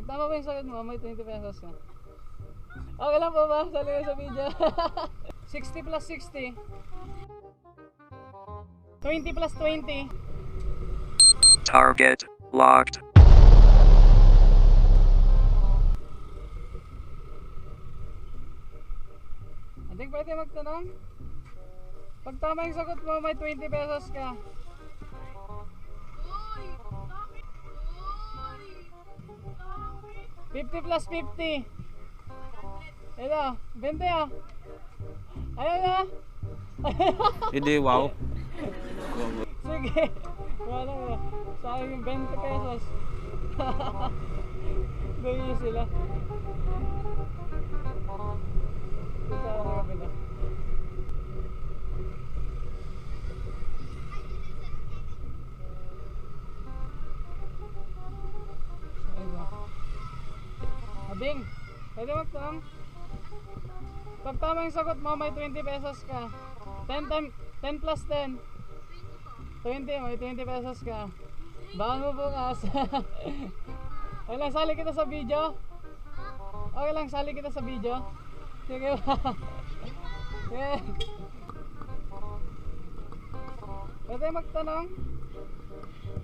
Pag tama ba yung sagot mo, may 20 pesos ka. Okay lang po ba? Sali ka sa video. 60 plus 60. 20 plus 20. Target locked. Think pwede magtanong. Pag tama yung sagot mo, may 20 pesos ka. 50 plus 50. Ito, 20 ah. Ayun na. Hindi, wow. Sige. Wala mo. Sa akin yung 20 pesos. Ganyan sila. Punta ako sa kabila. Abing, pwede magtanong? Pag tama yung sagot mo, may 20 pesos ka. 10 time, 10 plus 10. 20, may 20 pesos ka. Baka mo bukas. okay lang, sali kita sa video. Okay lang, sali kita sa video. Sige ba? Sige. Pwede magtanong?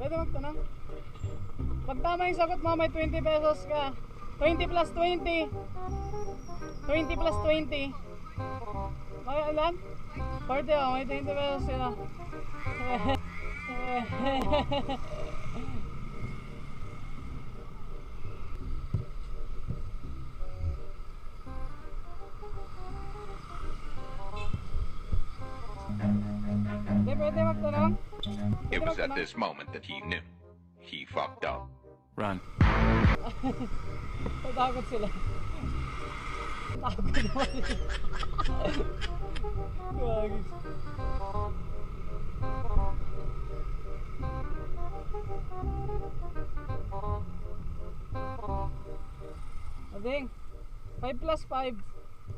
Pwede magtanong? Pag tama yung sagot mo, may 20 pesos ka. 20 plus 20. 20 plus 20. May ilan? 40 oh, may 20 pesos sila. Hindi, pwede magtanong? It was at this moment that he knew. He fucked up. Run. Natakot sila. Takot naman sila. Gagi. Ading, 5 plus 5.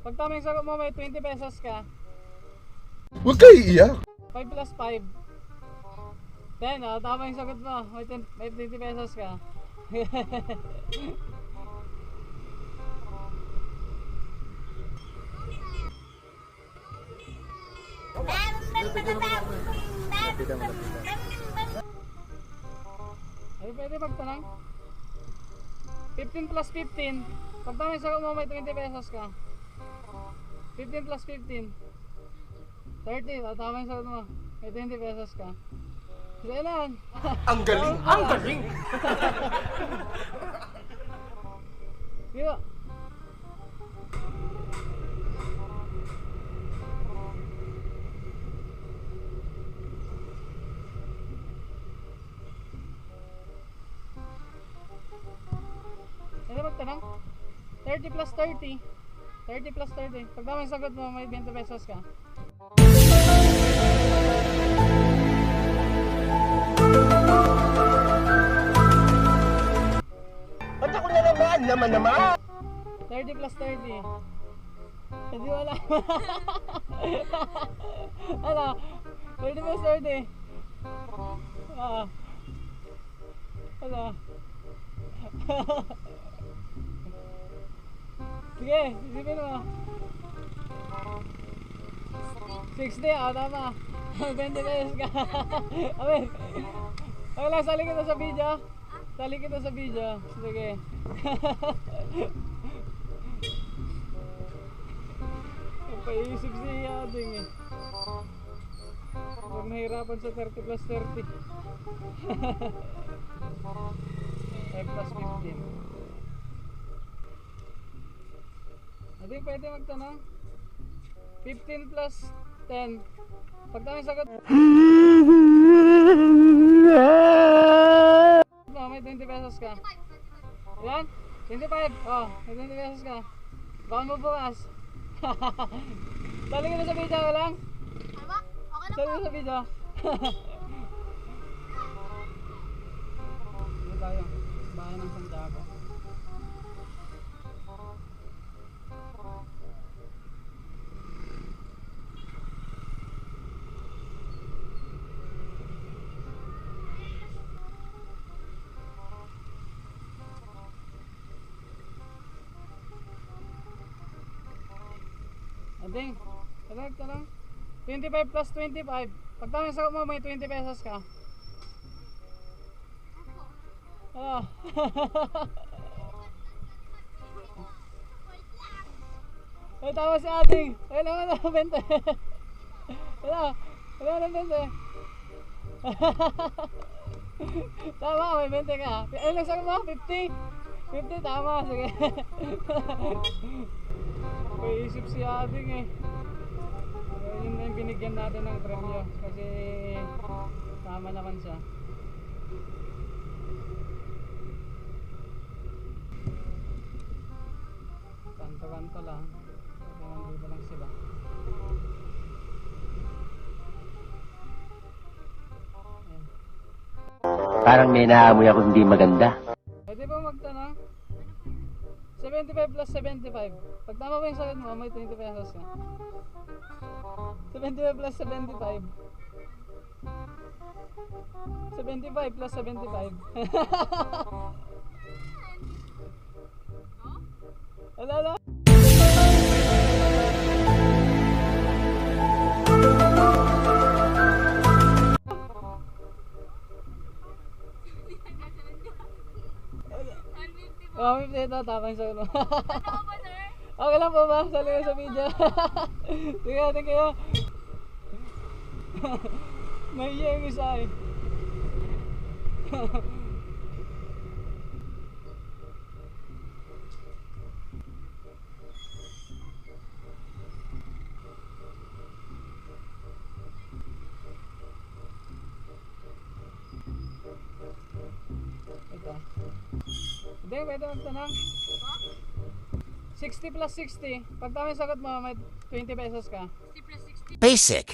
Pag tama yung sagot mo, may 20 pesos ka. Huwag kayo iiyak. 5 plus 5. Then, oh, tama yung sagot mo. May, 10, may 20 pesos ka. Ay, pwede magtanong? 15 plus 15. Pag tama yung sagot mo, may 20 pesos ka. 15 plus 15. 30. Oh, tama yung sagot mo. May 20 pesos ka. Lang. Ang galing, ang galing. Ba? Ano magtanong? 30 plus 30. 30 plus 30. Pag tama yung sagot mo, may 20 pesos ka. Na naman? Naman naman. 30 plus 30. Hindi wala. ano? 30 plus 30. Ah. Ano? Sige, isipin mo. 60, ah, tama. 20 pesos ka. Amin. Okay lang, sali kita sa video. Sali kita sa video. Sige. Paisip siya ding eh. Huwag nahirapan sa 30 plus 30. 5 plus 15. Hindi pwede magtanong. 15 plus 10. Pag sagot. May 20 pesos ka. Yan? 25. Oh, may 20 pesos ka. Baka mo bukas. Sali ka na sa video ka lang? Tama? Okay na Sali ka sa video. Ano tayo? Bahay ng Santiago. Ading, talag, talag. 25 plus 25. Pag yung sagot mo, may 20 pesos ka. Ah. Ay, tama si ating. Ay, naman na, 20. Wala, wala na 20. tama, may 20 ka. Ay, lang sagot mo, 50. 50, tama, sige. may isip si ating eh. Yun na yung binigyan natin ng premyo. Kasi tama naman siya. Kanto-kanto lang. Kasi nandito lang sila. Parang may naamoy ako hindi maganda. Magtanong? 75 plus 75. Pag tama ba yung sagot mo, may 20 pesos ka. 75 plus 75. 75 plus 75. Oh, 50 ito, tama yung sagot mo. Ano ba, sir? Okay lang po ba? Sali sa video. Sige, thank you. Mahiya yung isa eh. Ito. Hindi, pwede magtanong. 60 plus 60. Pag tama yung sagot mo, may 20 pesos ka. 60 plus 60, Basic.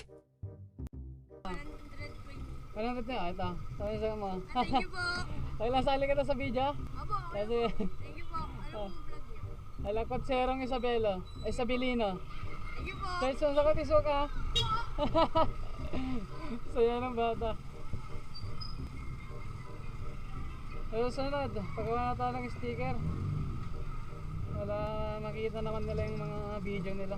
120. Ano na ito? Ito. Tama yung sagot mo. Ah, Thank you po. Ay lang, sali ka na sa video. Opo. Kasi, Thank you po. Oh. pong vlog niyo? ala, kotserong Isabelo. Isabilino. Thank you po. Kahit saan sagot isuka. Saya ng bata. Pero sunod, pagawa na tayo ng sticker. Wala makita naman nila yung mga video nila.